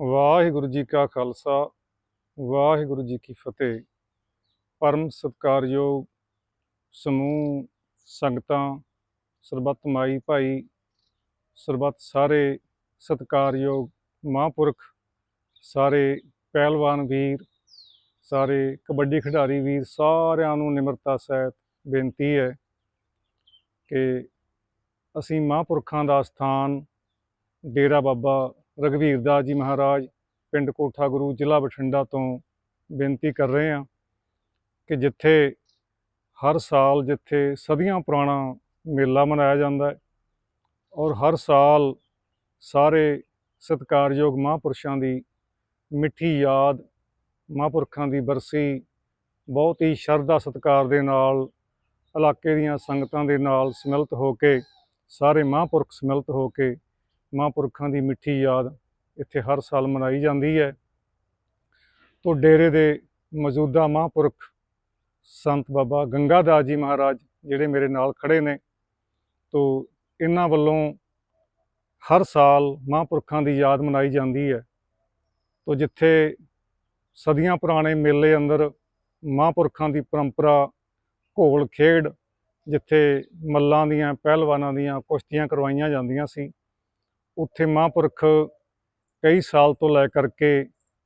ਵਾਹਿਗੁਰੂ ਜੀ ਕਾ ਖਾਲਸਾ, ਵਾਹਿਗੁਰੂ ਜੀ ਕੀ ਫਤਿਹ। ਪਰਮ ਸਤਿਕਾਰਯੋਗ ਸਮੂਹ, ਸੰਗਤਾਂ, ਸਰਬੱਤ ਮਾਈ ਭਾਈ, ਸਰਬੱਤ ਸਾਰੇ ਸਤਿਕਾਰਯੋਗ ਮਹਾਂਪੁਰਖ, ਸਾਰੇ ਪਹਿਲਵਾਨ ਵੀਰ, ਸਾਰੇ ਕਬੱਡੀ ਖਿਡਾਰੀ ਵੀਰ, ਸਾਰਿਆਂ ਨੂੰ ਨਿਮਰਤਾ ਸਹਿਤ ਬੇਨਤੀ ਹੈ ਕਿ ਅਸੀਂ ਮਹਾਂਪੁਰਖਾਂ ਦਾ ਸਥਾਨ ਡੇਰਾ ਬਾਬਾ ਰਘਵੀਰ ਦਾਸ ਜੀ ਮਹਾਰਾਜ ਪਿੰਡ ਕੋਠਾ ਗੁਰੂ ਜ਼ਿਲ੍ਹਾ ਬਠਿੰਡਾ ਤੋਂ ਬੇਨਤੀ ਕਰ ਰਹੇ ਹਾਂ ਕਿ ਜਿੱਥੇ ਹਰ ਸਾਲ ਜਿੱਥੇ ਸਦੀਆਂ ਪੁਰਾਣਾ ਮੇਲਾ ਮਨਾਇਆ ਜਾਂਦਾ ਹੈ ਔਰ ਹਰ ਸਾਲ ਸਾਰੇ ਸਤਿਕਾਰਯੋਗ ਮਹਾਂਪੁਰਸ਼ਾਂ ਦੀ ਮਿੱਠੀ ਯਾਦ ਮਹਾਂਪੁਰਖਾਂ ਦੀ ਬਰਸੀ ਬਹੁਤ ਹੀ ਸ਼ਰਧਾ ਸਤਿਕਾਰ ਦੇ ਨਾਲ, ਇਲਾਕੇ ਦੀਆਂ ਸੰਗਤਾਂ ਦੇ ਨਾਲ ਸਮਿਲਿਤ ਹੋ ਕੇ, ਸਾਰੇ ਮਹਾਂਪੁਰਖ ਸਮਿਲਿਤ ਹੋ ਕੇ ਮਹਾਂਪੁਰਖਾਂ ਦੀ ਮਿੱਠੀ ਯਾਦ ਇੱਥੇ ਹਰ ਸਾਲ ਮਨਾਈ ਜਾਂਦੀ ਹੈ। ਤੋਂ ਡੇਰੇ ਦੇ ਮੌਜੂਦਾ ਮਹਾਂਪੁਰਖ ਸੰਤ ਬਾਬਾ ਗੰਗਾਦਾਸ ਜੀ ਮਹਾਰਾਜ ਜਿਹੜੇ ਮੇਰੇ ਨਾਲ ਖੜੇ ਨੇ, ਤੋਂ ਇਹਨਾਂ ਵੱਲੋਂ ਹਰ ਸਾਲ ਮਹਾਂਪੁਰਖਾਂ ਦੀ ਯਾਦ ਮਨਾਈ ਜਾਂਦੀ ਹੈ। ਤੋਂ ਜਿੱਥੇ ਸਦੀਆਂ ਪੁਰਾਣੇ ਮੇਲੇ ਅੰਦਰ ਮਹਾਂਪੁਰਖਾਂ ਦੀ ਪਰੰਪਰਾ ਘੋਲ ਖੇਡ, ਜਿੱਥੇ ਮੱਲਾਂ ਦੀਆਂ, ਪਹਿਲਵਾਨਾਂ ਦੀਆਂ ਕੁਸ਼ਤੀਆਂ ਕਰਵਾਈਆਂ ਜਾਂਦੀਆਂ ਸੀ ਉੱਥੇ ਮਹਾਂਪੁਰਖ ਕਈ ਸਾਲ ਤੋਂ ਲੈ ਕਰਕੇ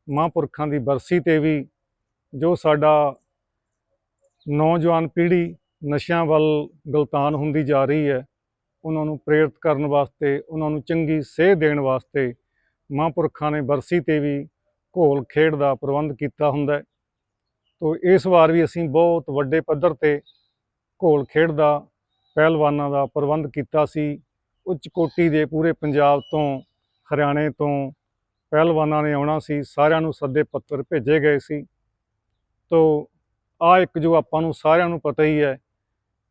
ਮਹਾਂਪੁਰਖਾਂ ਦੀ ਬਰਸੀ ਤੇ ਵੀ ਜੋ ਸਾਡਾ ਨੌਜਵਾਨ ਪੀੜ੍ਹੀ ਨਸ਼ਿਆਂ ਵੱਲ ਗਲਤਾਨ ਹੁੰਦੀ ਜਾ ਰਹੀ ਹੈ, ਉਹਨਾਂ ਨੂੰ ਪ੍ਰੇਰਿਤ ਕਰਨ ਵਾਸਤੇ, ਉਹਨਾਂ ਨੂੰ ਚੰਗੀ ਸੇਧ ਦੇਣ ਵਾਸਤੇ ਮਹਾਂਪੁਰਖਾਂ ਨੇ ਬਰਸੀ ਤੇ ਵੀ ਘੋਲ ਖੇਡ ਦਾ ਪ੍ਰਬੰਧ ਕੀਤਾ ਹੁੰਦਾ ਹੈ। ਤੋ ਇਸ ਵਾਰ ਵੀ ਅਸੀਂ ਬਹੁਤ ਵੱਡੇ ਪੱਧਰ ਤੇ ਘੋਲ ਖੇਡ ਦਾ, ਪਹਿਲਵਾਨਾਂ ਦਾ ਪ੍ਰਬੰਧ ਕੀਤਾ ਸੀ। ਉੱਚ ਕੋਟੀ ਦੇ ਪੂਰੇ ਪੰਜਾਬ ਤੋਂ, ਹਰਿਆਣੇ ਤੋਂ ਪਹਿਲਵਾਨਾਂ ਨੇ ਆਉਣਾ ਸੀ, ਸਾਰਿਆਂ ਨੂੰ ਸੱਦੇ ਪੱਤਰ ਭੇਜੇ ਗਏ ਸੀ। ਤੋ ਆ ਇੱਕ ਜੋ ਆਪਾਂ ਨੂੰ ਸਾਰਿਆਂ ਨੂੰ ਪਤਾ ਹੀ ਹੈ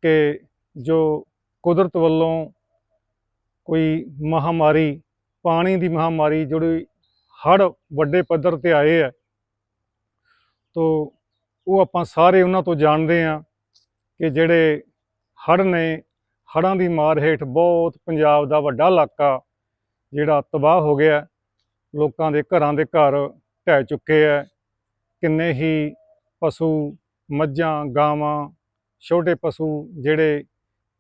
ਕਿ ਜੋ ਕੁਦਰਤ ਵੱਲੋਂ ਕੋਈ ਮਹਾਮਾਰੀ, ਪਾਣੀ ਦੀ ਮਹਾਮਾਰੀ ਜਿਹੜੀ ਹੜ੍ਹ ਵੱਡੇ ਪੱਧਰ ਤੇ ਆਏ ਹੈ, ਤੋ ਉਹ ਆਪਾਂ ਸਾਰੇ ਉਹਨਾਂ ਤੋਂ ਜਾਣਦੇ ਹਾਂ ਕਿ ਜਿਹੜੇ ਹੜ੍ਹ ਨੇ ਹੜ੍ਹਾਂ ਦੀ ਮਾਰ ਹੇਠ ਬਹੁਤ ਪੰਜਾਬ ਦਾ ਵੱਡਾ ਇਲਾਕਾ ਜਿਹੜਾ ਤਬਾਹ ਹੋ ਗਿਆ ਲੋਕਾਂ ਦੇ ਘਰਾਂ ਦੇ ਘਰ ਢਹਿ ਚੁੱਕੇ ਹੈ। ਕਿੰਨੇ ਹੀ ਪਸ਼ੂ, ਮੱਝਾਂ, ਗਾਵਾਂ, ਛੋਟੇ ਪਸ਼ੂ ਜਿਹੜੇ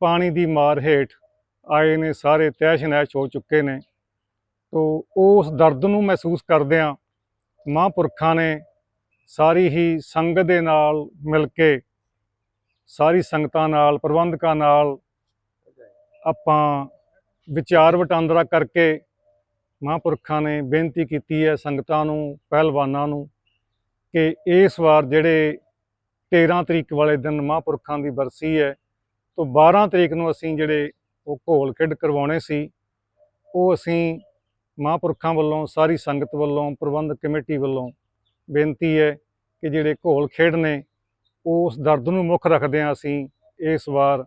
ਪਾਣੀ ਦੀ ਮਾਰ ਹੇਠ ਆਏ ਨੇ, ਸਾਰੇ ਤਹਿਸ਼ ਨਹਿਸ਼ ਹੋ ਚੁੱਕੇ ਨੇ। ਤੋ ਉਸ ਦਰਦ ਨੂੰ ਮਹਿਸੂਸ ਕਰਦਿਆਂ ਮਹਾਂਪੁਰਖਾਂ ਨੇ ਸਾਰੀ ਹੀ ਸੰਗਤ ਦੇ ਨਾਲ ਮਿਲ ਕੇ, ਸਾਰੀ ਸੰਗਤਾਂ ਨਾਲ, ਪ੍ਰਬੰਧਕਾਂ ਨਾਲ ਆਪਾਂ ਵਿਚਾਰ ਵਟਾਂਦਰਾ ਕਰਕੇ ਮਹਾਂਪੁਰਖਾਂ ਨੇ ਬੇਨਤੀ ਕੀਤੀ ਹੈ ਸੰਗਤਾਂ ਨੂੰ, ਪਹਿਲਵਾਨਾਂ ਨੂੰ, ਕਿ ਇਸ ਵਾਰ ਜਿਹੜੇ 13 ਤਰੀਕ ਵਾਲੇ ਦਿਨ ਮਹਾਂਪੁਰਖਾਂ ਦੀ ਬਰਸੀ ਹੈ, ਤੋਂ 12 ਤਰੀਕ ਨੂੰ ਅਸੀਂ ਜਿਹੜੇ ਉਹ ਘੋਲ ਖੇਡ ਕਰਵਾਉਣੇ ਸੀ, ਉਹ ਅਸੀਂ ਮਹਾਂਪੁਰਖਾਂ ਵੱਲੋਂ, ਸਾਰੀ ਸੰਗਤ ਵੱਲੋਂ ਪ੍ਰਬੰਧਕ ਕਮੇਟੀ ਵੱਲੋਂ ਬੇਨਤੀ ਹੈ ਕਿ ਜਿਹੜੇ ਘੋਲ ਖੇਡ ਨੇ ਉਸ ਦਰਦ ਨੂੰ ਮੁੱਖ ਰੱਖਦਿਆਂ ਅਸੀਂ ਇਸ ਵਾਰ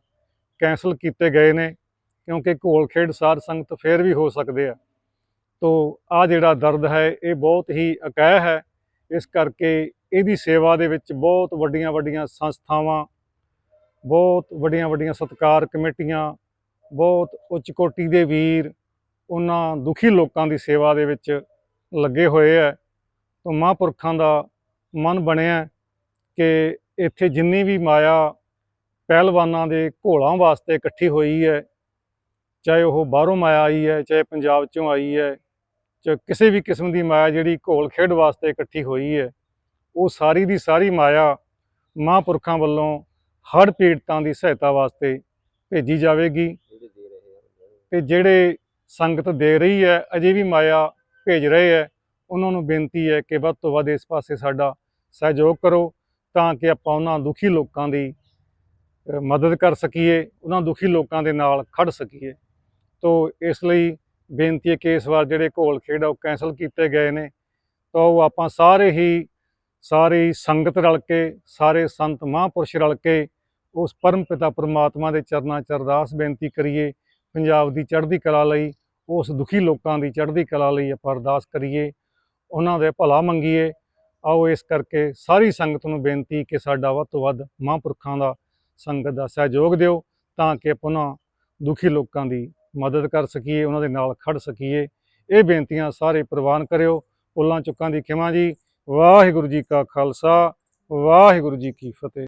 ਕੈਂਸਲ ਕੀਤੇ ਗਏ ਨੇ। ਕਿਉਂਕਿ ਘੋਲ ਖੇਡ ਸਾਧ ਸੰਗਤ ਫੇਰ ਵੀ ਹੋ ਸਕਦੇ ਆ। ਤੋ ਆ ਜਿਹੜਾ ਦਰਦ ਹੈ, ਇਹ ਬਹੁਤ ਹੀ ਅਕਹਿ ਹੈ। ਇਸ ਕਰਕੇ ਇਹਦੀ ਸੇਵਾ ਦੇ ਵਿੱਚ ਬਹੁਤ ਵੱਡੀਆਂ ਵੱਡੀਆਂ ਸੰਸਥਾਵਾਂ, ਬਹੁਤ ਵੱਡੀਆਂ ਵੱਡੀਆਂ ਸਤਕਾਰ ਕਮੇਟੀਆਂ, ਬਹੁਤ ਉੱਚ ਕੋਟੀ ਦੇ ਵੀਰ, ਉਹਨਾਂ ਦੁਖੀ ਲੋਕਾਂ ਦੀ ਸੇਵਾ ਦੇ ਵਿੱਚ ਲੱਗੇ ਹੋਏ ਹੈ ਤੋ ਮਹਾਂਪੁਰਖਾਂ ਦਾ ਮਨ ਬਣਿਆ ਕਿ ਇੱਥੇ ਜਿੰਨੀ ਵੀ ਮਾਇਆ ਪਹਿਲਵਾਨਾਂ ਦੇ ਘੋਲਾਂ ਵਾਸਤੇ ਇਕੱਠੀ ਹੋਈ ਹੈ ਚਾਹੇ ਉਹ ਬਾਹਰੋਂ ਮਾਇਆ ਆਈ ਹੈ, ਚਾਹੇ ਪੰਜਾਬ ਚੋਂ ਆਈ ਹੈ ਚਾਹੇ ਕਿਸੇ ਵੀ ਕਿਸਮ ਦੀ ਮਾਇਆ ਜਿਹੜੀ ਘੋਲ ਖੇਡ ਵਾਸਤੇ ਇਕੱਠੀ ਹੋਈ ਹੈ, ਉਹ ਸਾਰੀ ਦੀ ਸਾਰੀ ਮਾਇਆ ਮਹਾਂਪੁਰਖਾਂ ਵੱਲੋਂ ਹੜ੍ਹ ਪੀੜਤਾਂ ਦੀ ਸਹਾਇਤਾ ਵਾਸਤੇ ਭੇਜੀ ਜਾਵੇਗੀ ਤੇ ਜਿਹੜੇ ਸੰਗਤ ਦੇ ਰਹੀ ਹੈ, ਅਜੇ ਵੀ ਮਾਇਆ ਭੇਜ ਰਹੇ ਹੈ, ਉਹਨਾਂ ਨੂੰ ਬੇਨਤੀ ਹੈ ਕਿ ਵੱਧ ਤੋਂ ਵੱਧ ਇਸ ਪਾਸੇ ਸਾਡਾ ਸਹਿਯੋਗ ਕਰੋ ਤਾਂ ਕਿ ਆਪਾਂ ਉਹਨਾਂ ਦੁਖੀ ਲੋਕਾਂ ਦੀ ਮਦਦ ਕਰ ਸਕੀਏ, ਉਹਨਾਂ ਦੁਖੀ ਲੋਕਾਂ ਦੇ ਨਾਲ ਖੜ ਸਕੀਏ। ਤੋ ਇਸ ਲਈ ਬੇਨਤੀ ਹੈ ਕਿ ਇਸ ਵਾਰ ਜਿਹੜੇ ਘੋਲ ਖੇਡ ਆ ਉਹ ਕੈਂਸਲ ਕੀਤੇ ਗਏ ਨੇ। ਤਾਂ ਉਹ ਆਪਾਂ ਸਾਰੇ ਹੀ, ਸਾਰੀ ਸੰਗਤ ਰਲ ਕੇ, ਸਾਰੇ ਸੰਤ ਮਹਾਂਪੁਰਸ਼ ਰਲ ਕੇ ਉਸ ਪਰਮ ਪਿਤਾ ਪਰਮਾਤਮਾ ਦੇ ਚਰਨਾਂ 'ਚ ਅਰਦਾਸ ਬੇਨਤੀ ਕਰੀਏ, ਪੰਜਾਬ ਦੀ ਚੜ੍ਹਦੀ ਕਲਾ ਲਈ, ਉਸ ਦੁਖੀ ਲੋਕਾਂ ਦੀ ਚੜ੍ਹਦੀ ਕਲਾ ਲਈ ਆਪਾਂ ਅਰਦਾਸ ਕਰੀਏ, ਉਹਨਾਂ ਦੇ ਭਲਾ ਮੰਗੀਏ। ਆਓ ਇਸ ਕਰਕੇ ਸਾਰੀ ਸੰਗਤ ਨੂੰ ਬੇਨਤੀ ਕਿ ਸਾਡਾ ਵੱਧ ਤੋਂ ਵੱਧ ਮਹਾਂਪੁਰਖਾਂ ਦਾ ਸੰਗਤ ਦਾ ਸਹਿਯੋਗ ਦਿਓ, ਤਾਂ ਕਿ ਆਪਾਂ ਦੁਖੀ ਲੋਕਾਂ ਦੀ ਮਦਦ ਕਰ ਸਕੀਏ, ਉਹਨਾਂ ਦੇ ਨਾਲ ਖੜ ਸਕੀਏ। ਇਹ ਬੇਨਤੀਆਂ ਸਾਰੇ ਪ੍ਰਵਾਨ ਕਰਿਓ। ਪੁੱਲਾਂ ਚੁੱਕਾਂ ਦੀ ਖਿਮਾ ਜੀ। ਵਾਹਿਗੁਰੂ ਜੀ ਕਾ ਖਾਲਸਾ। ਵਾਹਿਗੁਰੂ ਜੀ ਕੀ ਫਤਿਹ।